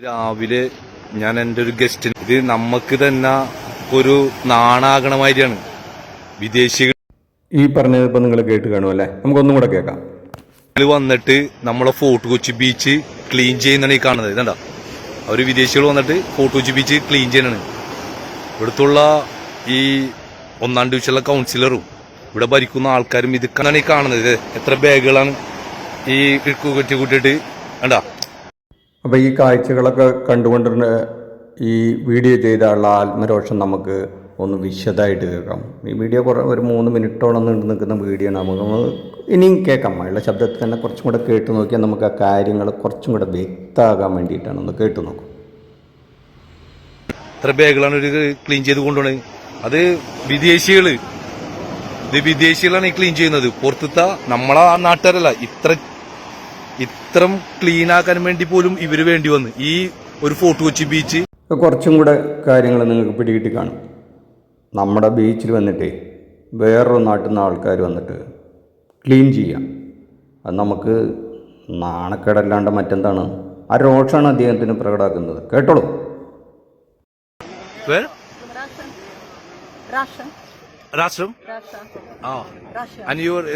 രാവിലെ ഞാൻ എന്റെ ഒരു ഗസ്റ്റിന് ഇത് നമുക്ക് തന്നെ ഒരു നാണാകണമാതിരിയാണ് വിദേശികൾ ഈ പറഞ്ഞത് ഇപ്പം നിങ്ങൾ കേട്ട് കാണും അല്ലേ? നമുക്കൊന്നും കൂടെ കേൾക്കാം. വന്നിട്ട് നമ്മളെ ഫോർട്ട് കൊച്ചി ബീച്ച് ക്ലീൻ ചെയ്യുന്നതാണ് ഈ കാണുന്നത്. ഇതണ്ട. അവർ വിദേശികൾ വന്നിട്ട് ഫോർട്ട് കൊച്ചി ബീച്ച് ക്ലീൻ ചെയ്യണാണ് ഇവിടുത്തുള്ള ഈ ഒന്നാം ഡിവിഷനിലെ കൗൺസിലറും ഇവിടെ ഭരിക്കുന്ന ആൾക്കാരും ഇത് ഈ കാണുന്നത്. എത്ര ബാഗുകളാണ് ഈ കെട്ടി കൂട്ടിയിട്ട്. കണ്ടാ? അപ്പോൾ ഈ കാഴ്ചകളൊക്കെ കണ്ടുകൊണ്ടിരുന്ന ഈ വീഡിയോ ചെയ്ത ആളുടെ ആത്മരോഷം നമുക്ക് ഒന്ന് വിശദമായിട്ട് കേൾക്കാം. ഈ വീഡിയോ കുറേ ഒരു മൂന്ന് മിനിറ്റോളം നീണ്ടു നിൽക്കുന്ന വീഡിയോ ആണ്. നമുക്ക് ഇനിയും കേൾക്കാം. അയാളുടെ ശബ്ദത്തിൽ തന്നെ കുറച്ചും കൂടെ കേട്ട് നോക്കിയാൽ നമുക്ക് ആ കാര്യങ്ങൾ കുറച്ചും കൂടെ വ്യക്തമാകാൻ വേണ്ടിയിട്ടാണ് ഒന്ന് കേട്ട് നോക്കും. എത്ര ബാഗുകളാണ് ഒരു ക്ലീൻ ചെയ്ത് കൊണ്ടുപോണത് അത് വിദേശികൾ. ഇത് വിദേശികളാണ് ഈ ക്ലീൻ ചെയ്യുന്നത്. പുറത്തുത്ത നമ്മളെ നാട്ടുകാരല്ല. ഇത്ര ഇത്രം ക്ലീൻ ആക്കാൻ വേണ്ടി പോലും ഇവർ വേണ്ടി വന്ന്. ഈ ഒരു ഫോർട്ട് കൊച്ചി ബീച്ച് കുറച്ചും കൂടെ കാര്യങ്ങൾ നിങ്ങൾക്ക് പിടികിട്ടി കാണും. നമ്മുടെ ബീച്ചിൽ വന്നിട്ടേ വേറൊരു നാട്ടിൽ നിന്ന് ആൾക്കാർ വന്നിട്ട് ക്ലീൻ ചെയ്യാം. അത് നമുക്ക് നാണക്കേടല്ലാണ്ട് മറ്റെന്താണ്? ആ രോഷമാണ് അദ്ദേഹത്തിന് പ്രകടമാക്കുന്നത് കേട്ടോളൂ. രാഷ്ട്രം. ആ.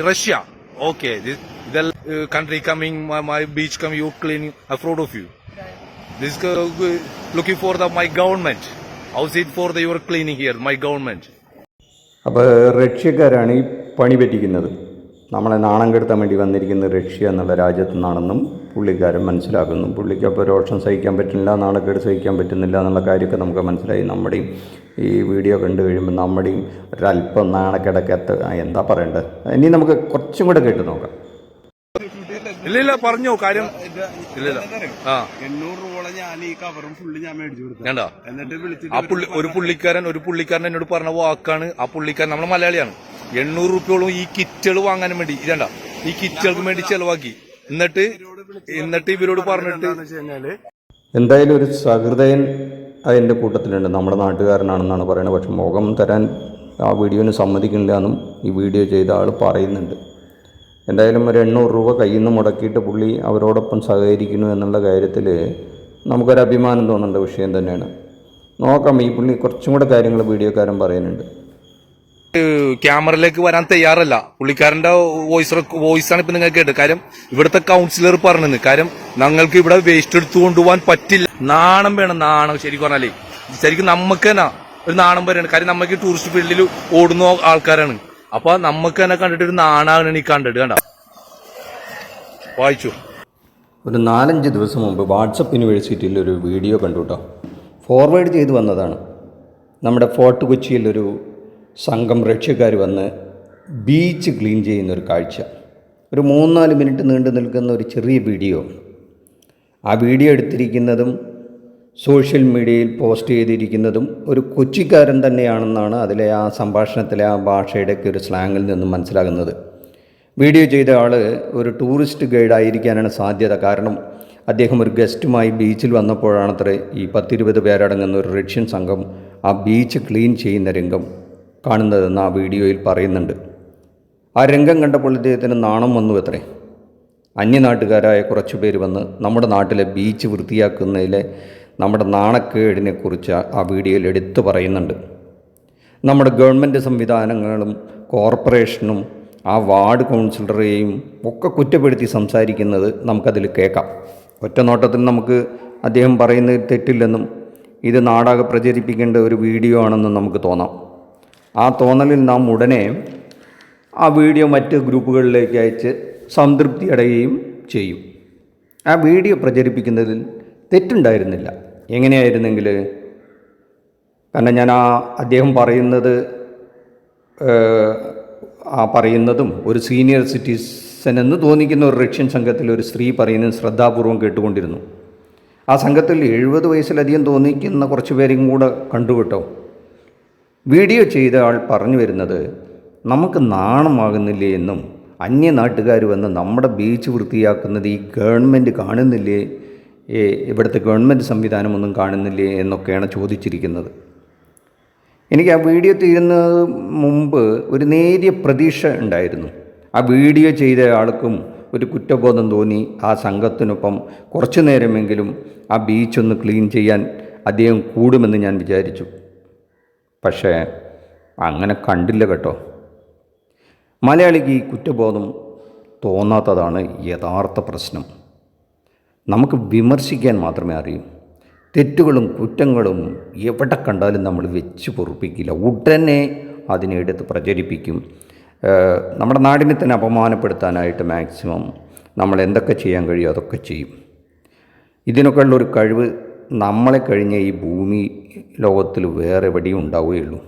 Russia. Okay this the uh, country coming my, my beach coming, you cleaning afraid of you this uh, looking for the my government how's it for the your cleaning here my government അപ്പോൾ റഷ്യക്കാരാണ് ഈ പണി പറ്റിക്കുന്നത് നമ്മളെ നാണം കെടുത്താൻ വേണ്ടി വന്നിരിക്കുന്നത് Russia എന്നുള്ള രാജ്യത്തു നിന്നാണെന്നും പുള്ളിക്കാരൻ മനസ്സിലാക്കുന്നു. പുള്ളിക്ക് അപ്പോൾ രോഷം സഹിക്കാൻ പറ്റുന്നില്ല നാണക്കേട് സഹിക്കാൻ പറ്റുന്നില്ല എന്നുള്ള കാര്യമൊക്കെ നമുക്ക് മനസ്സിലായി. നമ്മുടെയും ഈ വീഡിയോ കണ്ടു കഴിയുമ്പോൾ നമ്മുടെയും ഒരല്പം നാണക്കേടൊക്കെ എത്ത എന്താ പറയേണ്ടത് ഇനി നമുക്ക് കുറച്ചും കൂടെ കേട്ട് നോക്കാം. ഇല്ല ഇല്ല പറഞ്ഞോ കാര്യം. ഇല്ല ഇല്ല ആ. എണ്ണൂറ് രൂപ ഞാൻ ഈ കവറും ഫുള്ള് ഞാൻ മേടിച്ചു കൊടുത്തു എന്നിട്ട് വിളിച്ചിട്ട് ആ പുള്ളി ഒരു പുള്ളിക്കാരൻ ഒരു പുള്ളിക്കാരൻ എന്നോട് പറഞ്ഞ വാക്കാണ് ആ പുള്ളിക്കാരൻ നമ്മൾ മലയാളിയാണ്. എണ്ണൂറ് റുപ്യോളം ഈ കിറ്റുകൾ വാങ്ങാനും വേണ്ടി ഇതണ്ട. ഈ കിറ്റുകൾക്ക് വേണ്ടി ചെലവാക്കി. എന്നിട്ട് എന്നിട്ട് ഇവരോട് പറഞ്ഞിട്ട് കഴിഞ്ഞാൽ എന്തായാലും ഒരു സഹൃദയൻ അതിന്റെ കൂട്ടത്തിലുണ്ട്. നമ്മുടെ നാട്ടുകാരനാണെന്നാണ് പറയുന്നത്. പക്ഷെ മുഖം തരാൻ ആ വീഡിയോന് സമ്മതിക്കുന്നില്ല എന്നും ഈ വീഡിയോ ചെയ്ത ആൾ പറയുന്നുണ്ട്. എന്തായാലും ഒരു എണ്ണൂറ് രൂപ കയ്യിൽ നിന്ന് മുടക്കിയിട്ട് പുള്ളി അവരോടൊപ്പം സഹകരിക്കുന്നു എന്നുള്ള കാര്യത്തിൽ നമുക്കൊരു അഭിമാനം തോന്നേണ്ട വിഷയം തന്നെയാണ്. നോക്കാം ഈ പുള്ളി കുറച്ചും കൂടെ കാര്യങ്ങൾ വീഡിയോക്കാരൻ പറയുന്നുണ്ട്. ക്യാമറയിലേക്ക് വരാൻ തയ്യാറല്ല. പുള്ളിക്കാരന്റെ വോയിസ് വോയിസ് ആണ് ഇപ്പൊ നിങ്ങൾക്ക് കേട്ടത്. കാര്യം ഇവിടുത്തെ കൗൺസിലർ പറഞ്ഞത് കാര്യം ഞങ്ങൾക്ക് ഇവിടെ വേസ്റ്റ് എടുത്തു കൊണ്ടുപോകാൻ പറ്റില്ല. നാണം വേണം നാണം. ശരിക്കും പറഞ്ഞാലേ ശരിക്കും നമുക്ക് തന്നെ ഒരു നാണം വരെയാണ് കാര്യം നമുക്ക് ടൂറിസ്റ്റ് ഫീൽഡിൽ ഓടുന്ന ആൾക്കാരാണ്. അപ്പൊ നമുക്ക് തന്നെ കണ്ടിട്ട് ഒരു നാണാണ് ഈ കണ്ടിട്ട് കണ്ട? വായിച്ചു. ഒരു നാലഞ്ച് ദിവസം മുമ്പ് വാട്സപ്പ് യൂണിവേഴ്സിറ്റിയിൽ ഒരു വീഡിയോ കണ്ടു കേട്ടോ. ഫോർവേഡ് ചെയ്ത് വന്നതാണ്. നമ്മുടെ ഫോർട്ട് കൊച്ചിയിലൊരു സംഘം രക്ഷക്കാർ വന്ന് ബീച്ച് ക്ലീൻ ചെയ്യുന്ന ഒരു കാഴ്ച. ഒരു മൂന്നാൽ മിനിറ്റ് നീണ്ടു നിൽക്കുന്ന ഒരു ചെറിയ വീഡിയോ. ആ വീഡിയോ എടുത്തിരിക്കുന്നതും സോഷ്യൽ മീഡിയയിൽ പോസ്റ്റ് ചെയ്തിരിക്കുന്നതും ഒരു കൊച്ചിക്കാരൻ തന്നെയാണെന്നാണ് അതിലെ ആ സംഭാഷണത്തിലെ ആ ഭാഷയുടെയൊക്കെ ഒരു സ്ലാങ്ങിൽ നിന്നും മനസ്സിലാകുന്നത്. വീഡിയോ ചെയ്ത ആൾ ഒരു ടൂറിസ്റ്റ് ഗൈഡായിരിക്കാനാണ് സാധ്യത. കാരണം അദ്ദേഹം ഒരു ഗസ്റ്റുമായി ബീച്ചിൽ വന്നപ്പോഴാണത്രേ ഈ പത്തിരുപത് പേരടങ്ങുന്ന ഒരു റഷ്യൻ സംഘം ആ ബീച്ച് ക്ലീൻ ചെയ്യുന്ന രംഗം കാണുന്നതെന്ന് ആ വീഡിയോയിൽ പറയുന്നുണ്ട്. ആ രംഗം കണ്ടപ്പോൾ ഇദ്ദേഹത്തിന് നാണം വന്നു എത്രേ അന്യനാട്ടുകാരായ കുറച്ചു പേര് വന്ന് നമ്മുടെ നാട്ടിലെ ബീച്ച് വൃത്തിയാക്കുന്നതിലെ നമ്മുടെ നാണക്കേടിനെക്കുറിച്ച് ആ വീഡിയോയിൽ എടുത്തു പറയുന്നുണ്ട്. നമ്മുടെ ഗവൺമെന്റ് സംവിധാനങ്ങളും കോർപ്പറേഷനും ആ വാർഡ് കൗൺസിലറെയും ഒക്കെ കുറ്റപ്പെടുത്തി സംസാരിക്കുന്നത് നമുക്കതിൽ കേൾക്കാം. ഒറ്റ നോട്ടത്തിൽ നമുക്ക് അദ്ദേഹം പറയുന്നത് തെറ്റില്ലെന്നും ഇത് നാടാകെ പ്രചരിപ്പിക്കേണ്ട ഒരു വീഡിയോ ആണെന്നും നമുക്ക് തോന്നാം. ആ തോന്നലിൽ നാം ഉടനെ ആ വീഡിയോ മറ്റ് ഗ്രൂപ്പുകളിലേക്ക് അയച്ച് സംതൃപ്തി അടയുകയും ചെയ്യും. ആ വീഡിയോ പ്രചരിപ്പിക്കുന്നതിൽ തെറ്റുണ്ടായിരുന്നില്ല. എങ്ങനെയായിരുന്നെങ്കിൽ? കാരണം ഞാൻ ആ അദ്ദേഹം പറയുന്നത് ആ പറയുന്നതും ഒരു സീനിയർ സിറ്റിസൺ എന്ന് തോന്നിക്കുന്ന ഒരു റഷ്യൻ സംഘത്തിൽ ഒരു സ്ത്രീ പറയുന്നത് ശ്രദ്ധാപൂർവം കേട്ടുകൊണ്ടിരുന്നു. ആ സംഘത്തിൽ എഴുപത് വയസ്സിലധികം തോന്നിക്കുന്ന കുറച്ച് പേരും കൂടെ കണ്ടുകിട്ടോ വീഡിയോ ചെയ്ത ആൾ പറഞ്ഞു വരുന്നത് നമുക്ക് നാണമാകുന്നില്ലേ എന്നും അന്യ നാട്ടുകാർ വന്ന് നമ്മുടെ ബീച്ച് വൃത്തിയാക്കുന്നത് ഈ ഗവൺമെന്റ് കാണുന്നില്ലേ ഇവിടുത്തെ ഗവൺമെന്റ് സംവിധാനമൊന്നും കാണുന്നില്ലേ എന്നൊക്കെയാണ് ചോദിച്ചിരിക്കുന്നത്. എനിക്ക് ആ വീഡിയോ തീരുന്നത് മുമ്പ് ഒരു നേരിയ പ്രതീക്ഷ ഉണ്ടായിരുന്നു. ആ വീഡിയോ ചെയ്ത ആൾക്കും ഒരു കുറ്റബോധം തോന്നി. ആ സംഘത്തിനൊപ്പം കുറച്ചു നേരമെങ്കിലും ആ ബീച്ചൊന്ന് ക്ലീൻ ചെയ്യാൻ അദ്ദേഹം കൂടുമെന്ന് ഞാൻ വിചാരിച്ചു. പക്ഷേ അങ്ങനെ കണ്ടില്ല കേട്ടോ. മലയാളിക്ക് ഈ കുറ്റബോധം തോന്നാത്തതാണ് യഥാർത്ഥ പ്രശ്നം. നമുക്ക് വിമർശിക്കാൻ മാത്രമേ അറിയൂ. തെറ്റുകളും കുറ്റങ്ങളും എവിടെ കണ്ടാലും നമ്മൾ വെച്ച് പൊറുപ്പിക്കില്ല. ഉടനെ അതിനെ എടുത്ത് പ്രചരിപ്പിക്കും. നമ്മുടെ നാടിനെ തന്നെ അപമാനപ്പെടുത്താനായിട്ട് മാക്സിമം നമ്മൾ എന്തൊക്കെ ചെയ്യാൻ കഴിയുമോ അതൊക്കെ ചെയ്യും. ഇതിനൊക്കെയുള്ളൊരു കഴിവ് നമ്മളെ കഴിഞ്ഞ ഈ ഭൂമി ലോകത്തിൽ വേറെ എവിടെയും ഉണ്ടാവുകയുള്ളൂ.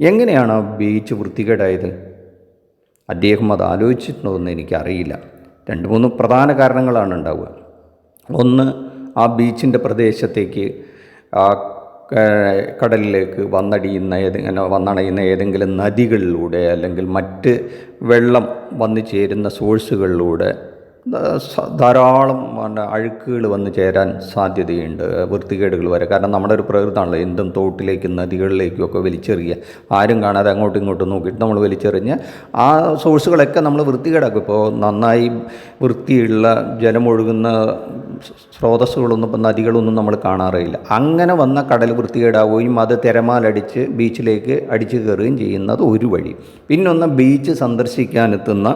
എങ്ങനെയാണ് ബീച്ച് വൃത്തികേടായത്? അദ്ദേഹം അത് ആലോചിച്ചിട്ടുണ്ടോ എന്ന് എനിക്കറിയില്ല. രണ്ട് മൂന്ന് പ്രധാന കാരണങ്ങളാണ് ഉണ്ടാവുക. ഒന്ന് ആ ബീച്ചിന്റെ പ്രദേശത്തേക്ക് ആ കടലിലേക്ക് വന്നടിയുന്ന ഏതെങ്കിലും വന്നണയുന്ന ഏതെങ്കിലും നദികളിലൂടെ അല്ലെങ്കിൽ മറ്റ് വെള്ളം വന്നു ചേരുന്ന സോഴ്സുകളിലൂടെ ധാരാളം പിന്നെ അഴുക്കുകൾ വന്നു ചേരാൻ സാധ്യതയുണ്ട് വൃത്തികേടുകൾ വരെ. കാരണം നമ്മുടെ ഒരു പ്രകൃതമാണല്ലോ എന്തും തോട്ടിലേക്കും നദികളിലേക്കും ഒക്കെ വലിച്ചെറിയുക. ആരും കാണാതെ അങ്ങോട്ടും ഇങ്ങോട്ടും നോക്കിയിട്ട് നമ്മൾ വലിച്ചെറിഞ്ഞ് ആ സോഴ്സുകളൊക്കെ നമ്മൾ വൃത്തികേടാക്കും. ഇപ്പോൾ നന്നായി വൃത്തിയുള്ള ജലമൊഴുകുന്ന സ്രോതസ്സുകളൊന്നും ഇപ്പം നദികളൊന്നും നമ്മൾ കാണാറില്ല അങ്ങനെ വന്ന കടൽ വൃത്തികേടാവുകയും അത് തിരമാലടിച്ച് ബീച്ചിലേക്ക് അടിച്ചു കയറുകയും ചെയ്യുന്നത് ഒരു വഴി. പിന്നൊന്ന് ബീച്ച് സന്ദർശിക്കാനെത്തുന്ന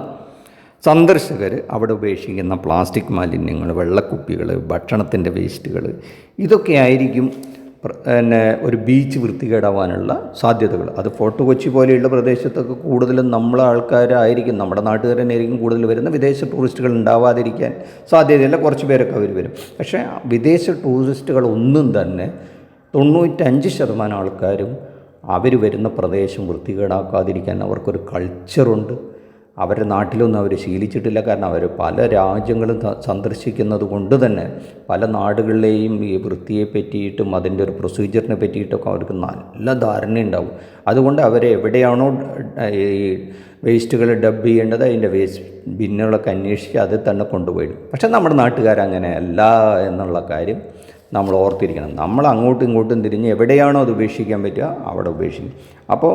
സന്ദർശകർ അവിടെ ഉപേക്ഷിക്കുന്ന പ്ലാസ്റ്റിക് മാലിന്യങ്ങൾ വെള്ളക്കുപ്പികൾ ഭക്ഷണത്തിന്റെ വേസ്റ്റുകൾ ഇതൊക്കെ ആയിരിക്കും പിന്നെ ഒരു ബീച്ച് വൃത്തികേടാവാനുള്ള സാധ്യതകൾ. അത് ഫോർട്ട് കൊച്ചി പോലെയുള്ള പ്രദേശത്തൊക്കെ കൂടുതലും നമ്മളെ ആൾക്കാരായിരിക്കും നമ്മുടെ നാട്ടുകാർ തന്നെയായിരിക്കും കൂടുതൽ വരുന്ന വിദേശ ടൂറിസ്റ്റുകൾ ഉണ്ടാവാതിരിക്കാൻ സാധ്യതയില്ല കുറച്ച് പേരൊക്കെ അവർ വരും. പക്ഷേ വിദേശ ടൂറിസ്റ്റുകൾ ഒന്നും തന്നെ തൊണ്ണൂറ്റഞ്ച് ശതമാനം ആൾക്കാരും അവർ വരുന്ന പ്രദേശം വൃത്തികേടാക്കാതിരിക്കാൻ അവർക്കൊരു കൾച്ചറുണ്ട് അവരുടെ നാട്ടിലൊന്നും അവർ ശീലിച്ചിട്ടില്ല. കാരണം അവർ പല രാജ്യങ്ങളും സന്ദർശിക്കുന്നത് കൊണ്ട് തന്നെ പല നാടുകളിലെയും ഈ വൃത്തിയെ പറ്റിയിട്ടും അതിന്റെ ഒരു പ്രൊസീജിയറിനെ പറ്റിയിട്ടൊക്കെ അവർക്ക് നല്ല ധാരണയുണ്ടാവും. അതുകൊണ്ട് അവർ എവിടെയാണോ ഈ വേസ്റ്റുകൾ ഡബ് ചെയ്യേണ്ടത് അതിന്റെ വേസ്റ്റ് ബിന്നുകളൊക്കെ അന്വേഷിച്ച് അത് തന്നെ കൊണ്ടുപോയിടും. പക്ഷേ നമ്മുടെ നാട്ടുകാരങ്ങനെയല്ല എന്നുള്ള കാര്യം നമ്മൾ ഓർത്തിരിക്കണം. നമ്മൾ അങ്ങോട്ടും ഇങ്ങോട്ടും തിരിഞ്ഞ് എവിടെയാണോ അത് ഉപേക്ഷിക്കാൻ പറ്റുക അവിടെ ഉപേക്ഷിക്കും. അപ്പോൾ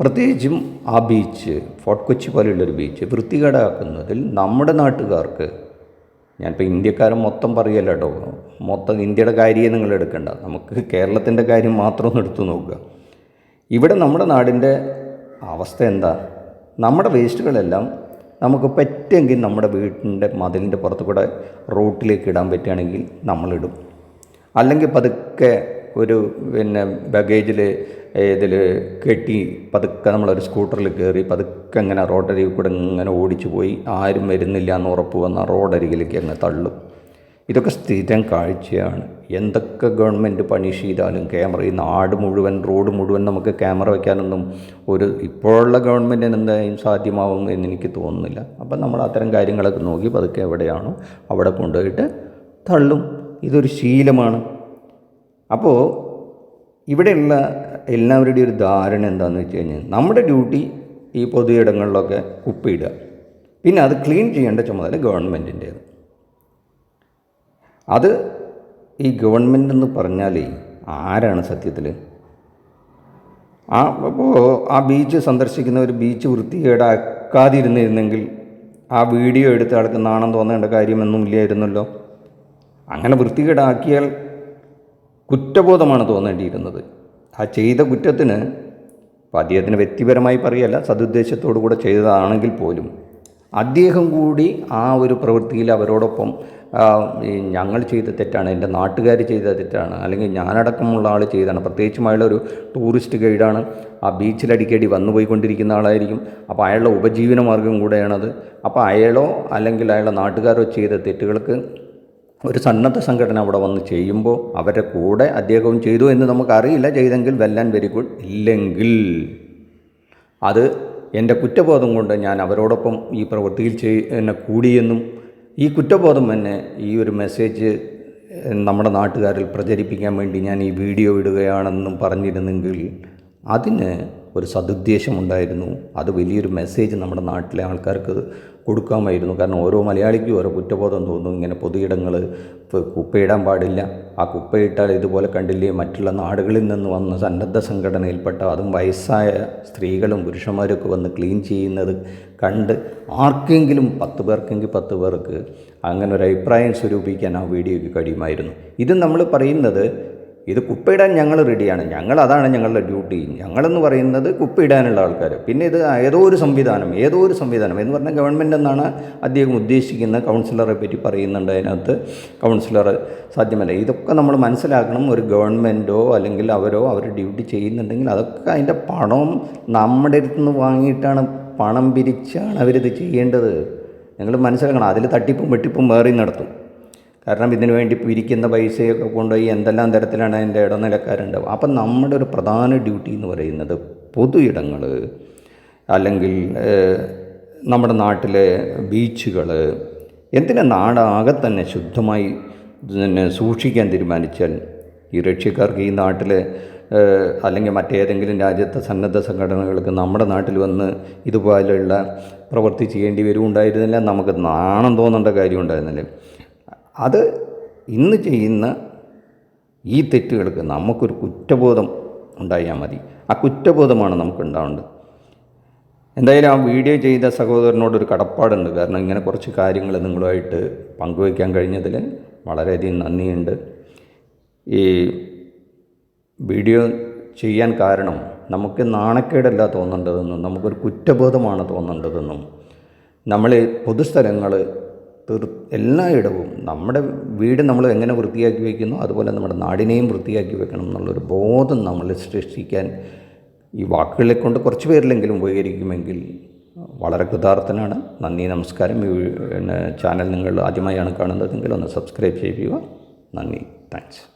പ്രത്യേകിച്ചും ആ ബീച്ച് ഫോർട്ട് കൊച്ചി പോലെയുള്ളൊരു ബീച്ച് വൃത്തികേടാക്കുന്നതിൽ നമ്മുടെ നാട്ടുകാർക്ക് ഞാനിപ്പോൾ ഇന്ത്യക്കാരൻ മൊത്തം പറയല്ല കേട്ടോ മൊത്തം ഇന്ത്യയുടെ കാര്യം നിങ്ങൾ എടുക്കണ്ട. നമുക്ക് കേരളത്തിന്റെ കാര്യം മാത്രം ഒന്ന് എടുത്തു നോക്കുക. ഇവിടെ നമ്മുടെ നാടിന്റെ അവസ്ഥ എന്താ? നമ്മുടെ വേസ്റ്റുകളെല്ലാം നമുക്ക് പറ്റുമെങ്കിൽ നമ്മുടെ വീട്ടിന്റെ മതിലിന്റെ പുറത്ത് കൂടെ റോട്ടിലേക്ക് ഇടാൻ പറ്റുകയാണെങ്കിൽ നമ്മളിടും അല്ലെങ്കിൽ പതുക്കെ ഒരു പിന്നെ ബഗേജിൽ ഇതിൽ കെട്ടി പതുക്കെ നമ്മളൊരു സ്കൂട്ടറിൽ കയറി പതുക്കെ അങ്ങനെ റോഡരികിൽ കൂടെ ഇങ്ങനെ ഓടിച്ചു പോയി. ആരും വരുന്നില്ല എന്ന് ഉറപ്പ് വന്ന റോഡരികിലേക്ക് അങ്ങ് തള്ളും. ഇതൊക്കെ സ്ഥിരം കാഴ്ചയാണ്. എന്തൊക്കെ ഗവൺമെന്റ് പണിഷ് ചെയ്താലും ക്യാമറ ഈ നാട് മുഴുവൻ റോഡ് മുഴുവൻ നമുക്ക് ക്യാമറ വയ്ക്കാനൊന്നും ഒരു ഇപ്പോഴുള്ള ഗവൺമെന്റിന് എന്തായാലും സാധ്യമാവും എന്ന് എനിക്ക് തോന്നുന്നില്ല. അപ്പം നമ്മൾ അത്തരം കാര്യങ്ങളൊക്കെ നോക്കി പതുക്കെ എവിടെയാണോ അവിടെ കൊണ്ടുപോയിട്ട് തള്ളും. ഇതൊരു ശീലമാണ്. അപ്പോൾ ഇവിടെയുള്ള എല്ലാവരുടെയും ഒരു ധാരണ എന്താണെന്ന് വെച്ച് കഴിഞ്ഞാൽ നമ്മുടെ ഡ്യൂട്ടി ഈ പൊതു ഇടങ്ങളിലൊക്കെ കുപ്പിയിടുക പിന്നെ അത് ക്ലീൻ ചെയ്യേണ്ട ചുമതല ഗവൺമെന്റിന്റേത് അത് ഈ ഗവൺമെന്റ് എന്ന് പറഞ്ഞാൽ ആരാണ് സത്യത്തിൽ ആ അപ്പോൾ ആ ബീച്ച് സന്ദർശിക്കുന്നവർ ബീച്ച് വൃത്തികേടാക്കാതിരുന്നിരുന്നെങ്കിൽ ആ വീഡിയോ എടുത്ത് നാണം തോന്നേണ്ട കാര്യമൊന്നും ഇല്ലായിരുന്നല്ലോ. അങ്ങനെ വൃത്തികേടാക്കിയാൽ കുറ്റബോധമാണ് തോന്നേണ്ടിയിരുന്നത്. ആ ചെയ്ത കുറ്റത്തിന് അദ്ദേഹത്തിന് വ്യക്തിപരമായി പറയല്ല സതുദ്ദേശത്തോടു കൂടെ ചെയ്തതാണെങ്കിൽ പോലും അദ്ദേഹം കൂടി ആ ഒരു പ്രവൃത്തിയിൽ അവരോടൊപ്പം ഞങ്ങൾ ചെയ്ത തെറ്റാണ് എന്റെ നാട്ടുകാർ ചെയ്ത തെറ്റാണ് അല്ലെങ്കിൽ ഞാനടക്കമുള്ള ആൾ ചെയ്താണ് പ്രത്യേകിച്ചും അയാൾ ഒരു ടൂറിസ്റ്റ് ഗൈഡാണ് ആ ബീച്ചിൽ അടിക്കടി വന്നു പോയിക്കൊണ്ടിരിക്കുന്ന ആളായിരിക്കും അപ്പോൾ അയാളുടെ ഉപജീവന മാർഗം കൂടെയാണത് അപ്പോൾ അയാളോ അല്ലെങ്കിൽ അയാളുടെ നാട്ടുകാരോ ചെയ്ത തെറ്റുകൾക്ക് ഒരു സന്നദ്ധ സംഘടന അവിടെ വന്ന് ചെയ്യുമ്പോൾ അവരുടെ കൂടെ അദ്ദേഹവും ചെയ്തു എന്ന് നമുക്കറിയില്ല. ചെയ്തെങ്കിൽ വെല്ലാൻ വെരി ഗുഡ് ഇല്ലെങ്കിൽ അത് എന്റെ കുറ്റബോധം കൊണ്ട് ഞാൻ അവരോടൊപ്പം ഈ പ്രവൃത്തിയിൽ ചെയ് എന്നെ കൂടിയെന്നും ഈ കുറ്റബോധം എന്നെ ഈ ഒരു മെസ്സേജ് നമ്മുടെ നാട്ടുകാരിൽ പ്രചരിപ്പിക്കാൻ വേണ്ടി ഞാൻ ഈ വീഡിയോ ഇടുകയാണെന്നും പറഞ്ഞിരുന്നെങ്കിൽ അതിന് ഒരു സതുദ്ദേശമുണ്ടായിരുന്നു അത് വലിയൊരു മെസ്സേജ് നമ്മുടെ നാട്ടിലെ ആൾക്കാർക്ക് കൊടുക്കാമായിരുന്നു. കാരണം ഓരോ മലയാളിക്കും ഓരോ കുറ്റബോധം തോന്നും. ഇങ്ങനെ പൊതുയിടങ്ങൾ കുപ്പയിടാൻ പാടില്ല. ആ കുപ്പയിട്ടാൽ ഇതുപോലെ കണ്ടില്ലേ മറ്റുള്ള നാടുകളിൽ നിന്ന് വന്ന സന്നദ്ധ സംഘടനയിൽപ്പെട്ട അതും വയസ്സായ സ്ത്രീകളും പുരുഷന്മാരൊക്കെ വന്ന് ക്ലീൻ ചെയ്യുന്നത് കണ്ട് ആർക്കെങ്കിലും പത്ത് പേർക്കെങ്കിൽ പത്ത് പേർക്ക് അങ്ങനെ ഒരു അഭിപ്രായം സ്വരൂപിക്കാൻ ആ വീഡിയോയ്ക്ക് കഴിയുമായിരുന്നു. ഇത് നമ്മൾ പറയുന്നത് ഇത് കുപ്പയിടാൻ ഞങ്ങൾ റെഡിയാണ് ഞങ്ങൾ അതാണ് ഞങ്ങളുടെ ഡ്യൂട്ടി ഞങ്ങളെന്ന് പറയുന്നത് കുപ്പയിടാനുള്ള ആൾക്കാർ. പിന്നെ ഇത് ഏതോ ഒരു സംവിധാനം ഏതോ ഒരു സംവിധാനം എന്ന് പറഞ്ഞാൽ ഗവൺമെന്റ് എന്നാണ് അദ്ദേഹം ഉദ്ദേശിക്കുന്ന കൗൺസിലറെ പറ്റി പറയുന്നുണ്ട് അതിനകത്ത്. കൗൺസിലർ സാധ്യമല്ല. ഇതൊക്കെ നമ്മൾ മനസ്സിലാക്കണം. ഒരു ഗവൺമെന്റോ അല്ലെങ്കിൽ അവരോ അവർ ഡ്യൂട്ടി ചെയ്യുന്നുണ്ടെങ്കിൽ അതൊക്കെ അതിന്റെ പണം നമ്മുടെ അടുത്ത് നിന്ന് വാങ്ങിയിട്ടാണ് പണം പിരിച്ചാണ് അവരിത് ചെയ്യേണ്ടത്. നിങ്ങൾ മനസ്സിലാക്കണം. അതിൽ തട്ടിപ്പും വെട്ടിപ്പും വേറെ നടത്തും. കാരണം ഇതിനു വേണ്ടി പിരിക്കുന്ന പൈസയൊക്കെ കൊണ്ടുപോയി എന്തെല്ലാം തരത്തിലാണ് അതിന്റെ ഇടനിലക്കാരുണ്ടാവും അപ്പം നമ്മുടെ ഒരു പ്രധാന ഡ്യൂട്ടി എന്ന് പറയുന്നത് പൊതു ഇടങ്ങൾ അല്ലെങ്കിൽ നമ്മുടെ നാട്ടിലെ ബീച്ചുകൾ എന്തിനാ നാടാകെ തന്നെ ശുദ്ധമായി പിന്നെ സൂക്ഷിക്കാൻ തീരുമാനിച്ചാൽ ഈ റഷ്യക്കാർക്ക് ഈ നാട്ടിലെ അല്ലെങ്കിൽ മറ്റേതെങ്കിലും രാജ്യത്തെ സന്നദ്ധ സംഘടനകൾക്ക് നമ്മുടെ നാട്ടിൽ വന്ന് ഇതുപോലെയുള്ള പ്രവൃത്തി ചെയ്യേണ്ടി വരുമുണ്ടായിരുന്നില്ല നമുക്ക് നാണം തോന്നേണ്ട കാര്യം ഉണ്ടായിരുന്നില്ല. അത് ഇന്ന് ചെയ്യുന്ന ഈ തെറ്റുകൾക്ക് നമുക്കൊരു കുറ്റബോധം ഉണ്ടായാൽ മതി. ആ കുറ്റബോധമാണ് നമുക്ക് ഉണ്ടാവേണ്ടത് എന്തായാലും ആ വീഡിയോ ചെയ്ത സഹോദരനോടൊരു കടപ്പാടുണ്ട്. കാരണം ഇങ്ങനെ കുറച്ച് കാര്യങ്ങൾ നിങ്ങളുമായിട്ട് പങ്കുവയ്ക്കാൻ കഴിഞ്ഞതിൽ വളരെയധികം നന്ദിയുണ്ട്. ഈ വീഡിയോ ചെയ്യാൻ കാരണം നമുക്ക് നാണക്കേടല്ല തോന്നേണ്ടതെന്നും നമുക്കൊരു കുറ്റബോധമാണ് തോന്നേണ്ടതെന്നും നമ്മൾ പൊതുസ്ഥലങ്ങൾ എല്ലായിടവും നമ്മുടെ വീട് നമ്മൾ എങ്ങനെ വൃത്തിയാക്കി വയ്ക്കുന്നു അതുപോലെ നമ്മുടെ നാടിനെയും വൃത്തിയാക്കി വെക്കണം എന്നുള്ളൊരു ബോധം നമ്മൾ സൃഷ്ടിക്കാൻ ഈ വാക്കുകളെ കൊണ്ട് കുറച്ച് പേരിലെങ്കിലും ഉപകരിക്കുമെങ്കിൽ വളരെ കൃതാർത്ഥനാണ്. നന്ദി നമസ്കാരം. ഈ ചാനൽ നിങ്ങൾ ആദ്യമായാണ് കാണുന്നതെങ്കിൽ ഒന്ന് സബ്സ്ക്രൈബ് ചെയ്യുക. നന്ദി. താങ്ക്സ്.